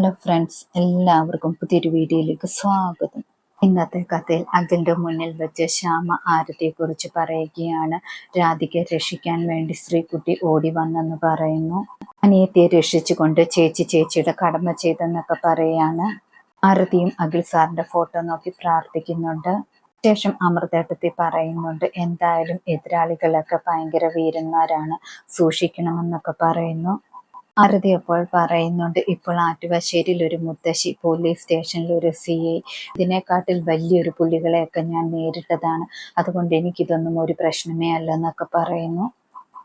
Hello friends എല്ലാവർക്കും പുതിയൊരു വീഡിയോയിലേക്ക് സ്വാഗതം. ഇന്നത്തെ കഥയിൽ അഖിലിന്റെ മുന്നിൽ വെച്ച് ശ്യാമ ആരതിയെക്കുറിച്ച് പറയുകയാണ്. രാധികയെ രക്ഷിക്കാൻ വേണ്ടി ശ്രീകുട്ടി ഓടി വന്നെന്ന് പറയുന്നു. അനിയത്തിയെ രക്ഷിച്ചുകൊണ്ട് ചേച്ചി ചേച്ചിയുടെ കടമ ചെയ്തെന്നൊക്കെ പറയാണ്. ആരതിയും അഖിൽ സാറിന്റെ ഫോട്ടോ നോക്കി പ്രാർത്ഥിക്കുന്നുണ്ട്. ശേഷം അമൃതേട്ടത്തിൽ പറയുന്നുണ്ട് എന്തായാലും എതിരാളികളൊക്കെ ഭയങ്കര വീരന്മാരാണ്. സൂക്ഷിക്കണമെന്നൊക്കെ പറയുന്നു. ആരതി അപ്പോൾ പറയുന്നുണ്ട് ഇപ്പോൾ ആറ്റുവാശ്ശേരിയിൽ ഒരു മുത്തശ്ശി പോലീസ് സ്റ്റേഷനിൽ ഒരു സി ഐ. ഇതിനെക്കാട്ടിൽ വലിയൊരു പുള്ളികളെയൊക്കെ ഞാൻ നേരിട്ടതാണ്. അതുകൊണ്ട് എനിക്കിതൊന്നും ഒരു പ്രശ്നമേ അല്ലെന്നൊക്കെ പറയുന്നു.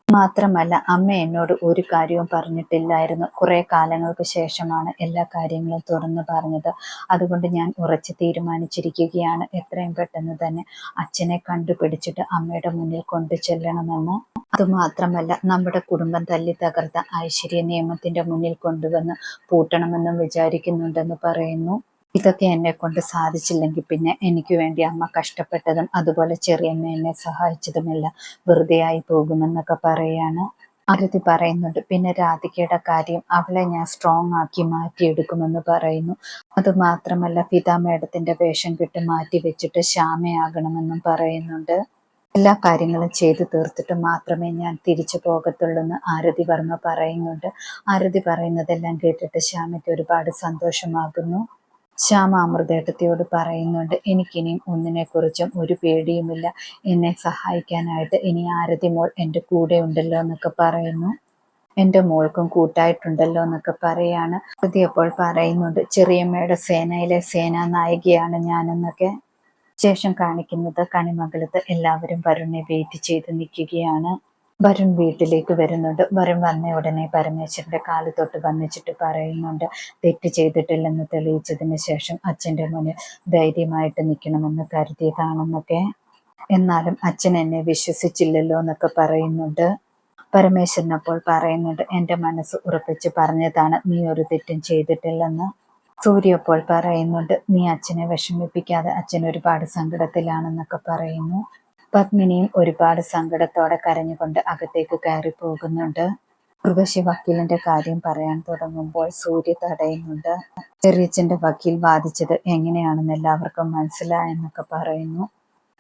മാത്രമല്ല അമ്മ എന്നോട് ഒരു കാര്യവും പറഞ്ഞിട്ടില്ലായിരുന്നു. കുറേ കാലങ്ങൾക്ക് ശേഷമാണ് എല്ലാ കാര്യങ്ങളും തുറന്നു പറഞ്ഞത്. അതുകൊണ്ട് ഞാൻ ഉറച്ചു തീരുമാനിച്ചിരിക്കുകയാണ്. എത്രയും പെട്ടെന്ന് തന്നെ അച്ഛനെ കണ്ടുപിടിച്ചിട്ട് അമ്മയുടെ മുന്നിൽ കൊണ്ടു ചെല്ലണമെന്ന്. അതുമാത്രമല്ല നമ്മുടെ കുടുംബം തല്ലി തകർത്ത ഐശ്വര്യ നിയമത്തിന്റെ മുന്നിൽ കൊണ്ടുവന്ന് പൂട്ടണമെന്നും വിചാരിക്കുന്നുണ്ടെന്ന് പറയുന്നു. ഇതൊക്കെ എന്നെ കൊണ്ട് സാധിച്ചില്ലെങ്കിൽ പിന്നെ എനിക്ക് വേണ്ടി അമ്മ കഷ്ടപ്പെട്ടതും അതുപോലെ ചെറിയമ്മ എന്നെ സഹായിച്ചതുമെല്ലാം ആയി പോകുമെന്നൊക്കെ പറയാണ്. ആരതി പറയുന്നുണ്ട് പിന്നെ രാധികയുടെ കാര്യം അവളെ ഞാൻ സ്ട്രോങ് ആക്കി മാറ്റിയെടുക്കുമെന്ന് പറയുന്നു. അതുമാത്രമല്ല പിതാ മേഡത്തിന്റെ വേഷം കിട്ടി മാറ്റി വെച്ചിട്ട് ശ്യാമയാകണമെന്നും പറയുന്നുണ്ട്. എല്ലാ കാര്യങ്ങളും ചെയ്തു തീർത്തിട്ട് മാത്രമേ ഞാൻ തിരിച്ചു പോകത്തുള്ളൂ എന്ന് ആരതി വർമ്മ പറയുന്നുണ്ട്. ആരതി പറയുന്നതെല്ലാം കേട്ടിട്ട് ശ്യാമയ്ക്ക് ഒരുപാട് സന്തോഷമാകുന്നു. ശ്യാമ അമൃതേട്ടത്തിയോട് പറയുന്നുണ്ട് എനിക്കിനിയും ഒന്നിനെക്കുറിച്ചും ഒരു പേടിയുമില്ല. എന്നെ സഹായിക്കാനായിട്ട് ഇനി ആരതി മോൾ എന്റെ കൂടെ ഉണ്ടല്ലോ എന്നൊക്കെ പറയുന്നു. എന്റെ മോൾക്കും കൂട്ടായിട്ടുണ്ടല്ലോ എന്നൊക്കെ പറയാണ്. ആരതി അപ്പോൾ പറയുന്നുണ്ട് ചെറിയമ്മയുടെ സേനയിലെ സേനാ നായികയാണ് ഞാനെന്നൊക്കെ. ശേഷം കാണിക്കുന്നത് കണിമംഗലത്ത് എല്ലാവരും വരുണിനെ വെയിറ്റ് ചെയ്ത് നിൽക്കുകയാണ്. വരുൺ വീട്ടിലേക്ക് വരുന്നുണ്ട്. വരുൺ വന്ന ഉടനെ പരമേശ്വരന്റെ കാൽ തൊട്ട് വന്നിച്ചിട്ട് പറയുന്നുണ്ട് തെറ്റ് ചെയ്തിട്ടില്ലെന്ന് തെളിയിച്ചതിന് ശേഷം അച്ഛന്റെ മുന്നിൽ ധൈര്യമായിട്ട് നിൽക്കണമെന്ന് കരുതിയതാണെന്നൊക്കെ. എന്നാലും അച്ഛൻ എന്നെ വിശ്വസിച്ചില്ലല്ലോ എന്നൊക്കെ പറയുന്നുണ്ട്. പരമേശ്വരൻ അപ്പോൾ പറയുന്നുണ്ട് എന്റെ മനസ്സ് ഉറപ്പിച്ച് പറഞ്ഞതാണ് നീ ഒരു തെറ്റും ചെയ്തിട്ടില്ലെന്ന്. സൂര്യ അപ്പോൾ പറയുന്നുണ്ട് നീ അച്ഛനെ വിഷമിപ്പിക്കാതെ അച്ഛൻ ഒരുപാട് സങ്കടത്തിലാണെന്നൊക്കെ പറയുന്നു. പത്മിനിയും ഒരുപാട് സങ്കടത്തോടെ കരഞ്ഞുകൊണ്ട് അകത്തേക്ക് കയറി പോകുന്നുണ്ട്. ഉർവശി വക്കീലിന്റെ കാര്യം പറയാൻ തുടങ്ങുമ്പോൾ സൂര്യ തടയുന്നുണ്ട്. ചെറിയച്ഛന്റെ വക്കീൽ വാദിച്ചത് എങ്ങനെയാണെന്ന് എല്ലാവർക്കും മനസ്സിലായെന്നൊക്കെ പറയുന്നു.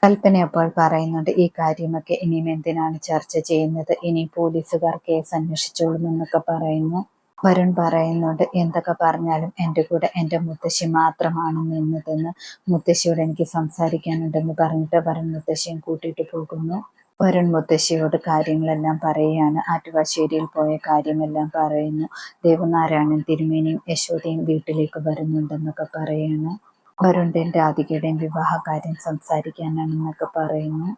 കൽപ്പന അപ്പോൾ പറയുന്നുണ്ട് ഈ കാര്യമൊക്കെ ഇനിയും എന്തിനാണ് ചർച്ച ചെയ്യുന്നത്? ഇനി പോലീസുകാർ കേസ് അന്വേഷിച്ചോളുമെന്നൊക്കെ പറയുന്നു. വരുൺ പറയുന്നുണ്ട് എന്തൊക്കെ പറഞ്ഞാലും എന്റെ കൂടെ എന്റെ മുത്തശ്ശി മാത്രമാണ് നിന്നതെന്ന് മുത്തശ്ശിയോട് എനിക്ക് സംസാരിക്കാനുണ്ടെന്ന് പറഞ്ഞിട്ട് വരുൺ മുത്തശ്ശിയും കൂട്ടിയിട്ട് പോകുന്നു. വരുൺ മുത്തശ്ശിയോട് കാര്യങ്ങളെല്ലാം പറയുകയാണ്. ആറ്റുവാശ്ശേരിയിൽ പോയ കാര്യമെല്ലാം പറയുന്നു. ദേവനാരായണൻ തിരുമേനിയും യശോദയും വീട്ടിലേക്ക് വരുന്നുണ്ടെന്നൊക്കെ പറയുന്നു. വരുണിന്റെയും രാധികയുടെയും വിവാഹകാര്യം സംസാരിക്കാനാണെന്നൊക്കെ പറയുന്നു.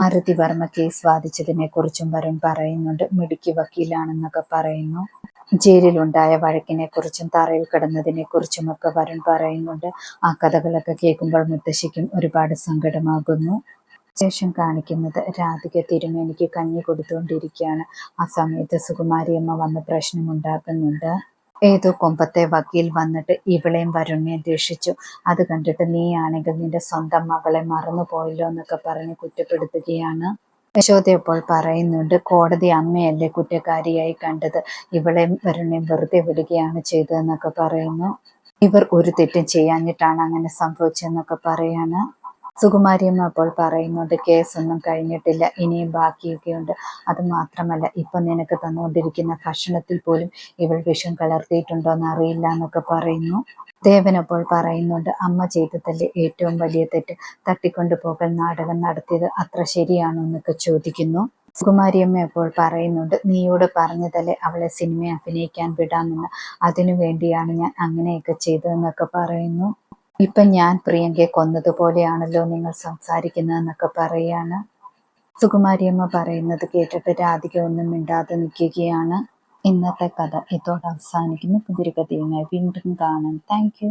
അരതി വർമ്മ കേസ് വാദിച്ചതിനെ കുറിച്ചും വരുൺ പറയുന്നുണ്ട്. മിടുക്കി വക്കീലാണെന്നൊക്കെ പറയുന്നു. ജയിലിലുണ്ടായ വഴക്കിനെ കുറിച്ചും തറയിൽ കിടന്നതിനെ കുറിച്ചുമൊക്കെ വരുൺ പറയുന്നുണ്ട്. ആ കഥകളൊക്കെ കേൾക്കുമ്പോൾ മുത്തശ്ശിക്കും ഒരുപാട് സങ്കടമാകുന്നു. ശേഷം കാണിക്കുന്നത് രാധിക തിരുമേനിക്ക് കഞ്ഞി കൊടുത്തുകൊണ്ടിരിക്കുകയാണ് ആ സമയത്ത് സുകുമാരിയമ്മ വന്ന് പ്രശ്നമുണ്ടാക്കുന്നുണ്ട് ഏതോ കൊമ്പത്തെ വക്കീൽ വന്നിട്ട് ഇവളെയും വരുണിനെയും രക്ഷിച്ചു. അത് കണ്ടിട്ട് നീ നീയാണെങ്കിൽ നിന്റെ സ്വന്തം മകളെ മറന്നു പോയല്ലോ എന്നൊക്കെ പറഞ്ഞ് കുറ്റപ്പെടുത്തുകയാണ്. യശോദ ഇപ്പോൾ പറയുന്നുണ്ട്. കോടതി അമ്മയല്ലേ കുറ്റക്കാരിയായി കണ്ടത്? ഇവളെ വരുണയും വെറുതെ വിടുകയാണ് ചെയ്തതെന്നൊക്കെ പറയുന്നു. ഇവർ ഒരു തെറ്റും ചെയ്യാഞ്ഞിട്ടാണ് അങ്ങനെ സംഭവിച്ചതെന്നൊക്കെ പറയാണ്. സുകുമാരിയമ്മ അപ്പോൾ പറയുന്നുണ്ട് കേസൊന്നും കഴിഞ്ഞിട്ടില്ല ഇനിയും ബാക്കിയൊക്കെയുണ്ട്. അത് മാത്രമല്ല ഇപ്പൊ നിനക്ക് തന്നുകൊണ്ടിരിക്കുന്ന ഭക്ഷണത്തിൽ പോലും ഇവൾ വിഷം കലർത്തിയിട്ടുണ്ടോ എന്ന് അറിയില്ല എന്നൊക്കെ പറയുന്നു. ദേവൻ അപ്പോൾ പറയുന്നുണ്ട് അമ്മ ചെയ്തതല്ലേ ഏറ്റവും വലിയ തെറ്റ്. തട്ടിക്കൊണ്ടു പോകൽ നാടകം നടത്തിയത് അത്ര ശരിയാണോ എന്നൊക്കെ ചോദിക്കുന്നു. സുകുമാരിയമ്മ അപ്പോൾ പറയുന്നുണ്ട് നീയോട് പറഞ്ഞതല്ലേ അവളെ സിനിമ അഭിനയിക്കാൻ വിടാമെന്ന്. അതിനു വേണ്ടിയാണ് ഞാൻ അങ്ങനെയൊക്കെ ചെയ്തതെന്നൊക്കെ പറയുന്നു. ഇപ്പം ഞാൻ പ്രിയങ്കയെ കൊന്നതുപോലെയാണല്ലോ നിങ്ങൾ സംസാരിക്കുന്നതെന്നൊക്കെ പറയാണ്. സുകുമാരിയമ്മ പറയുന്നത് കേട്ടിട്ട് രാധിക ഒന്നും മിണ്ടാതെ നിൽക്കുകയാണ്. ഇന്നത്തെ കഥ ഇതോടെ അവസാനിക്കുന്നു. പുതിയൊരു കഥയുമായി വീണ്ടും കാണാം. താങ്ക്